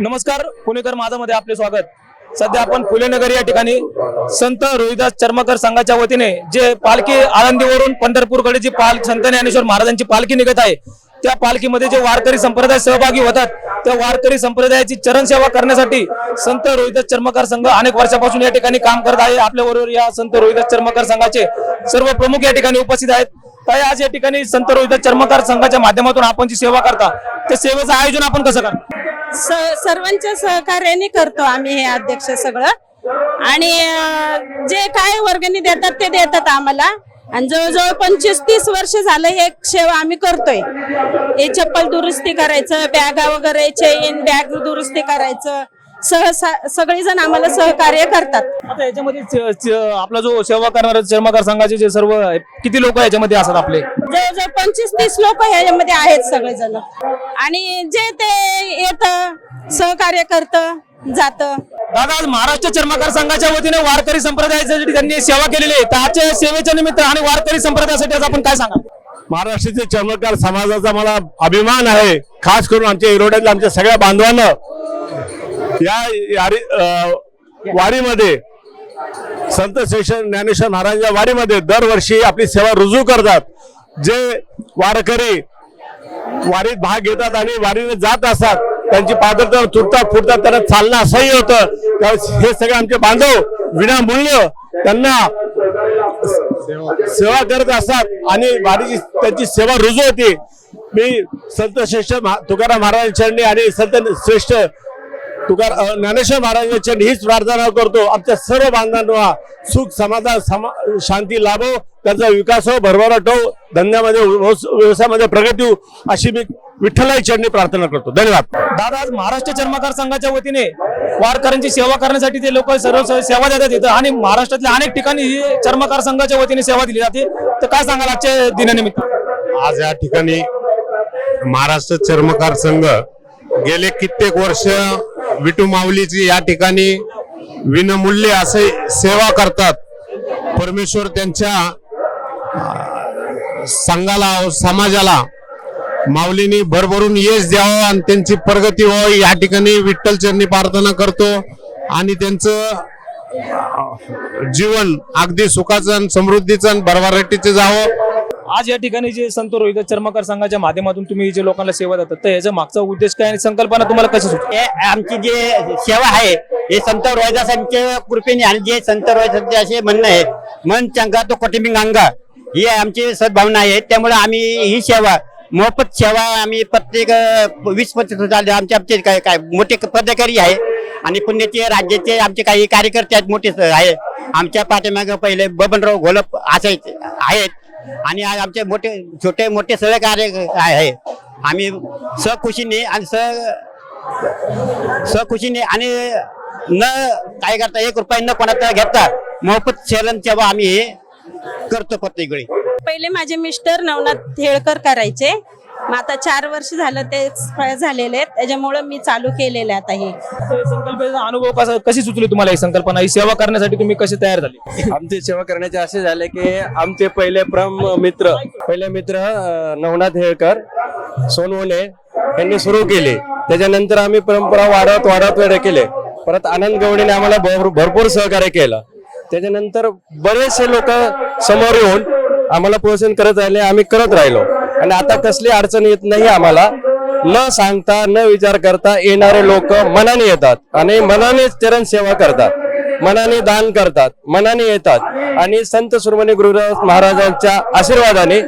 नमस्कार पुणेकर माझा मध्ये आपले स्वागत. सध्या आपण फुलेनगर या ठिकाणी संत रोहिदास चर्मकर संघाच्या वतीने जे पालखी आळंदीवरून पंढरपूरकडे जी पाल संत ज्ञानेश्वर महाराजांची पालखी निघत आहे त्या पालखीमध्ये जे वारकरी संप्रदाय सहभागी होतात त्या वारकरी संप्रदायाची चरण सेवा करण्यासाठी संत रोहिदास चर्मकार संघ अनेक वर्षापासून या ठिकाणी काम करत आहे. आपल्या बरोबर या संत रोहिदास चर्मकार संघाचे सर्व प्रमुख या ठिकाणी उपस्थित आहेत. ताई आज या ठिकाणी संत रोहिदास चर्मकार संघाच्या माध्यमातून आपण जी सेवा करता त्या सेवेचं आयोजन आपण कसं करता सर्वांच्या सहकार्याने करतो आम्ही हे अध्यक्ष सगळं. आणि जे काय वर्गणी देतात ते देतात आम्हाला. आणि जवळजवळ पंचवीस तीस वर्ष झालं हे सेवा आम्ही करतोय. हे चप्पल दुरुस्ती करायचं बॅगा वगैरे चेन बॅग दुरुस्ती करायचं. सहसा सगळेजण आम्हाला सहकार्य करतात. आता याच्यामध्ये च- च- आपला जो सेवा करणारा चर्मकार संघाचे जे सर्व किती लोक याच्यामध्ये असतात आपले? जवळजवळ पंचवीस तीस लोक ह्याच्यामध्ये आहेत सगळेजण. आणि जे ते येत सहकार्य करत जात. दादा आज महाराष्ट्र चर्मकार संघाच्या वतीने वारकरी संप्रदायासाठी त्यांनी सेवा केलेली आहे. तर आजच्या सेवेच्या निमित्त आणि वारकरी संप्रदायासाठी आज आपण काय सांगा महाराष्ट्राचे चर्मकार समाजाचा मला अभिमान आहे खास करून आमच्या इरोड्यातल्या आमच्या सगळ्या बांधवांना. या यारी वारीमध्ये संत शेषन ज्ञानेश्वर महाराजांच्या वारीमध्ये दरवर्षी आपली सेवा रुजू करतात. जे वारकरी वारीत भाग घेतात आणि वारीने जात असतात त्यांची पादत्र तुटतात फुटतात त्यांना चालणं असंही होतं. त्या हे सगळे आमचे बांधव विनामूल्य त्यांना सेवा करत असतात आणि वारीची त्यांची सेवा रुजू होती. मी संत श्रेष्ठ महा- तुकाराम महाराजांच्या आणि संत श्रेष्ठ तुकार अ, ज्ञानेश्वर महाराजांच्या हीच प्रार्थना करतो. आमच्या सर्व बांधवांना सुख समाधान समा शांती लाभो त्यांचा विकास हो भरभराट हो. धंद्यामध्ये व्यवस- व्यवसायामध्ये प्रगती हो अशी मी विठ्ठलाची चरणी प्रार्थना करतो. धन्यवाद. दादा आज महाराष्ट्र चर्मकार संघाच्या वतीने वारकऱ्यांची सेवा करण्यासाठी ते लोक सर्व सेवा देतात इथं. आणि महाराष्ट्रातल्या अनेक ठिकाणी ही चर्मकार संघाच्या वतीने सेवा दिली जाते. तर काय सांगाल आजच्या दिनानिमित्त? आज या ठिकाणी महाराष्ट्र चर्मकार संघ गेले कित्येक वर्ष विटू माऊलीची या ठिकाणी विनमूल्य असे सेवा करतात. परमेश्वर त्यांच्या संघाला समाजाला माऊलीनी भरभरून यश द्यावं आणि त्यांची प्रगती व्हावी या ठिकाणी विठ्ठल चरणी प्रार्थना करतो. आणि त्यांचं जीवन अगदी सुखाचं आणि समृद्धीचं आणि भरभराटीचं जावं. आज या ठिकाणी जे संत रोहित चर्मकार संघाच्या माध्यमातून तुम्ही जे लोकांना सेवा देतात तर याचा मागचा उद्देश काय आणि संकल्पना तुम्हाला कशी सुट आमची जे सेवा आहे हे संत रोहिदासांच्या कृपेने आणि जे संत रोहिदासांचे असे म्हणणं आहे मन चंगा तो कोटिंबिंग अंगा ही आमची सद्भावना आहे. त्यामुळे आम्ही ही सेवा मोफत सेवा आम्ही प्रत्येक वीस पंचवीस झाले आमचे आमचे काय काय मोठे पदाधिकारी आहे. आणि पुण्याचे राज्याचे आमचे काही कार्यकर्ते आहेत मोठे आहे. आमच्या पाठीमागे पहिले बबनराव घोलप असायचे आहेत. आणि आज आमचे मोठे छोटे मोठे सगळे कार्य आहे. आम्ही सहखुशीने आणि सह सहखुशीने आणि न काय करता एक रुपया न कोणाचा घेता मोफत शरण सेवा आम्ही हे करतो प्रत्येक वेळी. पहिले माझे मिस्टर नवनाथ हेळकर करायचे. मग आता चार वर्ष झालं ते expire झालेले आहेत. त्याच्यामुळं मी चालू केलेलं आहे आता हे. संकल्पनेचा अनुभव कसा कशी सुचली तुम्हाला ही संकल्पना? ही सेवा करण्यासाठी तुम्ही कसे तयार झाले? आमची सेवा करण्याचे असे झाले की आमचे पहिले प्रम मित्र पहिले मित्र अं, नवनाथ हेळकर सोनवणे यांनी सुरू केले. त्याच्यानंतर आम्ही परंपरा वाढवत वाढवत वेळे केले. परत आनंद गवडीने आम्हाला भर- भरपूर सहकार्य केलं. त्याच्यानंतर बरेचसे लोक समोर येऊन आम्हाला प्रोत्साहन करत राहिले आम्ही करत राहिलो. आणि आता कसली अडचण येत नाही आम्हाला. न सांगता न विचार करता येणारे लोक मनाने येतात आणि मनाने चरण सेवा करतात. मनाने दान करतात मनाने येतात. आणि संत सुरमणी गुरुदास महाराजांच्या आशीर्वादाने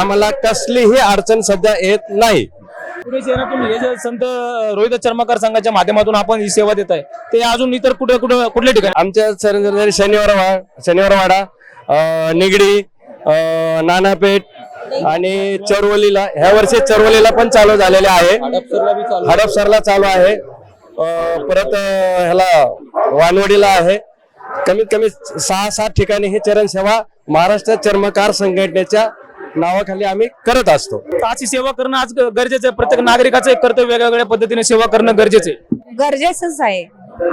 आम्हाला कसलीही अडचण सध्या येत नाही. संत रोहित चर्मकार संघाच्या माध्यमातून आपण ही सेवा देत आहे ते अजून इतर कुठे कुठे कुठल्या ठिकाणी? आमच्या शनिवार शनिवारवाडा निगडी नानापेठ आणि चरवलीला ह्या वर्षी चरवलीला पण चालू झालेले आहे. हडपसरला चालू आहे. परत ह्याला वानवडीला आहे. कमीत कमी सहा सात ठिकाणी ही चरण सेवा महाराष्ट्र चर्मकार संघटनेच्या नावाखाली आम्ही करत असतो. अशी सेवा करणं आज गरजेचं आहे. प्रत्येक नागरिकाचं एक कर्तव्य वेगवेगळ्या पद्धतीने सेवा करणं गरजेचं आहे. गरजेचंच आहे.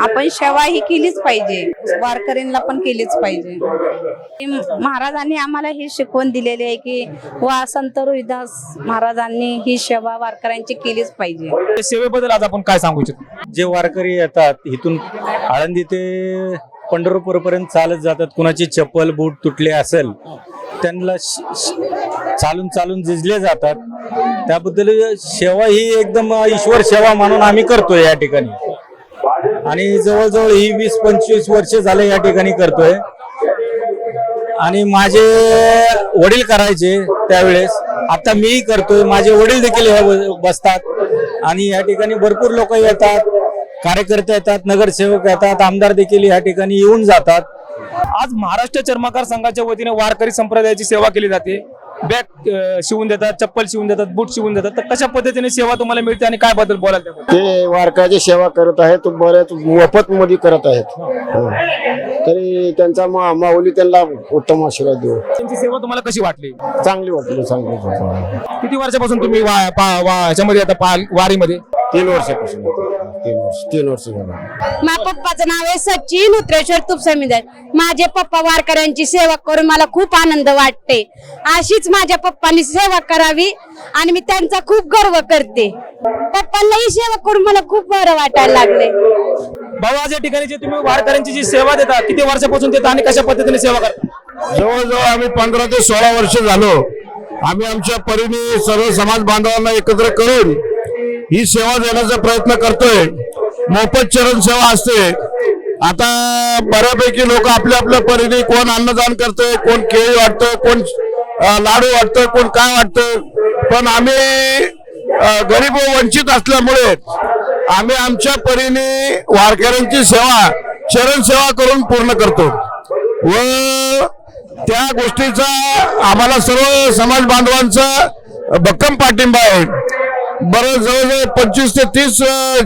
आपण सेवा ही केलीच पाहिजे. वारकरींना पण केलीच पाहिजे. महाराजांनी आम्हाला ही शिकवण दिलेली आहे की वा संत रोहिदास महाराजांनी ही सेवा वारकऱ्यांची केलीच पाहिजे. सेवेबद्दल आज आपण काय सांगू इच्छितो? जे वारकरी येतात इथून आळंदी ते पंढरपूर पर्यंत चालत जातात. कुणाची चप्पल बूट तुटले असेल त्यांना चालून चालून झिजले जातात. त्याबद्दल सेवा ही एकदम ईश्वर सेवा म्हणून आम्ही करतोय या ठिकाणी. आणि जवळजवळ ही वीस पंचवीस वर्ष झाले या ठिकाणी करतोय. आणि माझे वडील करायचे त्यावेळेस. आता मीही करतोय. माझे वडील देखील हे बसतात. आणि या ठिकाणी भरपूर लोक येतात कार्यकर्ते येतात नगरसेवक येतात आमदार देखील या ठिकाणी येऊन जातात. आज महाराष्ट्र चर्मकार संघाच्या वतीने वारकरी संप्रदायाची सेवा केली जाते. बॅग शिवून देतात चप्पल शिवून देतात बूट शिवून देतात. तर कशा पद्धतीने सेवा तुम्हाला मिळते आणि काय बद्दल बोलाल त्याबद्दल ते वारकाची सेवा करत आहेत बरेच मोफत मध्ये करत आहेत. हो. तरी त्यांचा मा- माऊली त्यांना उत्तम आशीर्वाद देऊ. त्यांची सेवा तुम्हाला कशी वाटली? चांगली वाटली चांगली वाटली. किती वर्षापासून तुम्ही वा- पा- वा- आता पाल वारीमध्ये? तीन वर्षापासून. तीन वर्ष तीन वर्ष झालं. माझ्या पप्पाचं नाव आहे सचिन उतरेश्वर तुपसमीदार माझे पप्पा वारकऱ्यांची सेवा करून मला खूप आनंद वाटते. अशीच माझ्या पप्पांनी सेवा करावी आणि मी त्यांचा खूप गर्व करते. पप्पांनाही सेवा करून मला खूप बरं वाटायला लागले. भाऊ आज या ठिकाणी जे तुम्ही वारकऱ्यांची जी सेवा देता किती वर्षापासून देता आणि कशा पद्धतीने सेवा करता? जवळजवळ आम्ही पंधरा ते सोळा वर्ष झालो. आम्ही आमच्या परीने सर्व समाज बांधवांना एकत्र करून ही सेवा देण्याचा प्रयत्न करतोय. मोफत चरण सेवा असते. आता बऱ्यापैकी लोक आपल्या आपल्या परीने कोण अन्नदान करतोय कोण केळी वाटतं कोण लाडू वाटतं कोण काय वाटतं. पण आम्ही गरीब व वंचित असल्यामुळे आम्ही आमच्या परीने वारकऱ्यांची सेवा चरण सेवा करून पूर्ण करतो. व त्या गोष्टीचा आम्हाला सर्व समाज बांधवांचा भक्कम पाठिंबा आहे. बरं जवळजवळ पंचवीस ते तीस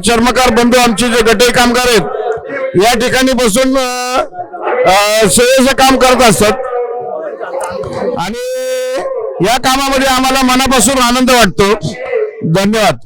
चर्मकार बंधू आमचे जे गटे कामगार आहेत या ठिकाणी बसून सेवेचं काम करत असतात. आणि या कामामध्ये आम्हाला मनापासून आनंद वाटतो. धन्यवाद.